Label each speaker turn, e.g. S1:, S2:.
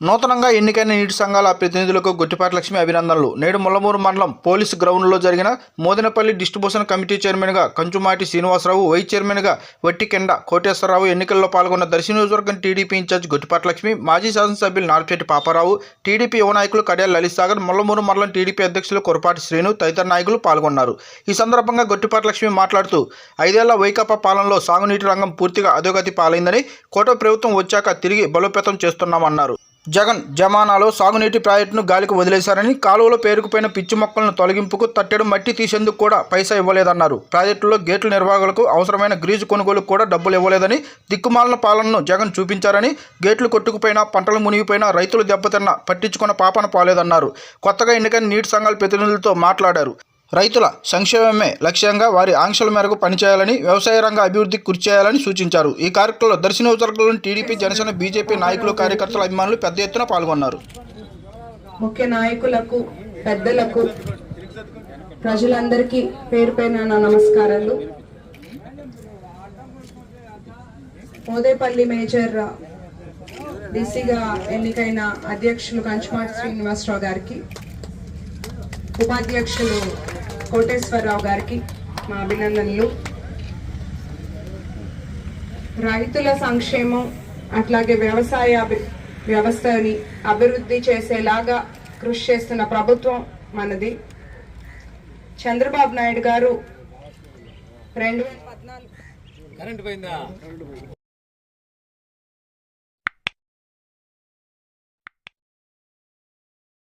S1: నూతనంగా ఎన్నికైన నీటి సంఘాల ప్రతినిధులకు గుట్టిపాటి లక్ష్మి అభినందనలు. నేడు ముల్లమూరు మండలం పోలీసు గ్రౌండ్లో జరిగిన మోదినపల్లి డిస్ట్రిబ్యూషన్ కమిటీ చైర్మన్గా కంచుమాటి శ్రీనివాసరావు వైస్ చైర్మన్గా వట్టికెండ కోటేశ్వరరావు ఎన్నికల్లో పాల్గొన్న దర్శి నియోజకవర్గం టీడీపీ ఇన్ఛార్జ్ గుట్టిపాటి లక్ష్మి మాజీ శాసనసభ్యులు నార్పేటి పాపారావు టీడీపీ యువ నాయకులు కడియాల లలిత్ సాగర్ ముల్లమూరు మండలం టీడీపీ అధ్యక్షులు కొరపాటి శ్రీను తదితర నాయకులు పాల్గొన్నారు. ఈ సందర్భంగా గొట్టిపాటి లక్ష్మి మాట్లాడుతూ ఐదేళ్ళ వైకాపా పాలనలో సాగునీటి రంగం పూర్తిగా అధోగతి పాలైందని కోట ప్రభుత్వం వచ్చాక తిరిగి బలోపేతం చేస్తున్నామన్నారు. జగన్ జమానాలో సాగునీటి ప్రాజెక్టును గాలికి వదిలేశారని కాలువలో పేరుకుపోయిన పిచ్చి మొక్కలను తొలగింపుకు తట్టెడు మట్టి తీసేందుకు కూడా పైసా ఇవ్వలేదన్నారు. ప్రాజెక్టులో గేట్ల నిర్వాహకులకు అవసరమైన గ్రీజు కొనుగోలుకు కూడా డబ్బులు ఇవ్వలేదని దిక్కుమాలిన పాలనను జగన్ చూపించారని గేట్లు కొట్టుకుపోయినా పంటలు మునిగిపోయినా రైతులు దెబ్బతిన్నా పట్టించుకున్న పాపన పోలేదన్నారు. కొత్తగా ఎన్నికైన నీటి సంఘాల ప్రతినిధులతో మాట్లాడారు. రైతుల సంక్షేమమే లక్ష్యంగా వారి ఆంక్షల మేరకు పనిచేయాలని వ్యవసాయ రంగ అభివృద్ధికి కృషి చేయాలని సూచించారు. ఈ కార్యక్రమంలో దర్శన నియోజకవర్గంలోని టీడీపీ జనసేన బీజేపీ నాయకులు కార్యకర్తల అభిమానులు పెద్ద ఎత్తున పాల్గొన్నారు.
S2: ముఖ్య నాయకులకు పెద్దలకు ప్రజలందరికీ పేరు పైన నమస్కారాలు. మోదేపల్లి మేజర్ డీసీగా ఎన్నికైన అధ్యక్షులు కంచుమాటి శ్రీనివాసరావు గారికి ఉపాధ్యక్షులు కోటేశ్వరరావు గారికి మా అభినందనలు. రైతుల సంక్షేమం అట్లాగే వ్యవసాయ అభి- వ్యవస్థని అభివృద్ధి చేసేలాగా కృషి చేస్తున్న ప్రభుత్వం మనది. చంద్రబాబు నాయుడు గారు రెండు వేల పద్నాలుగు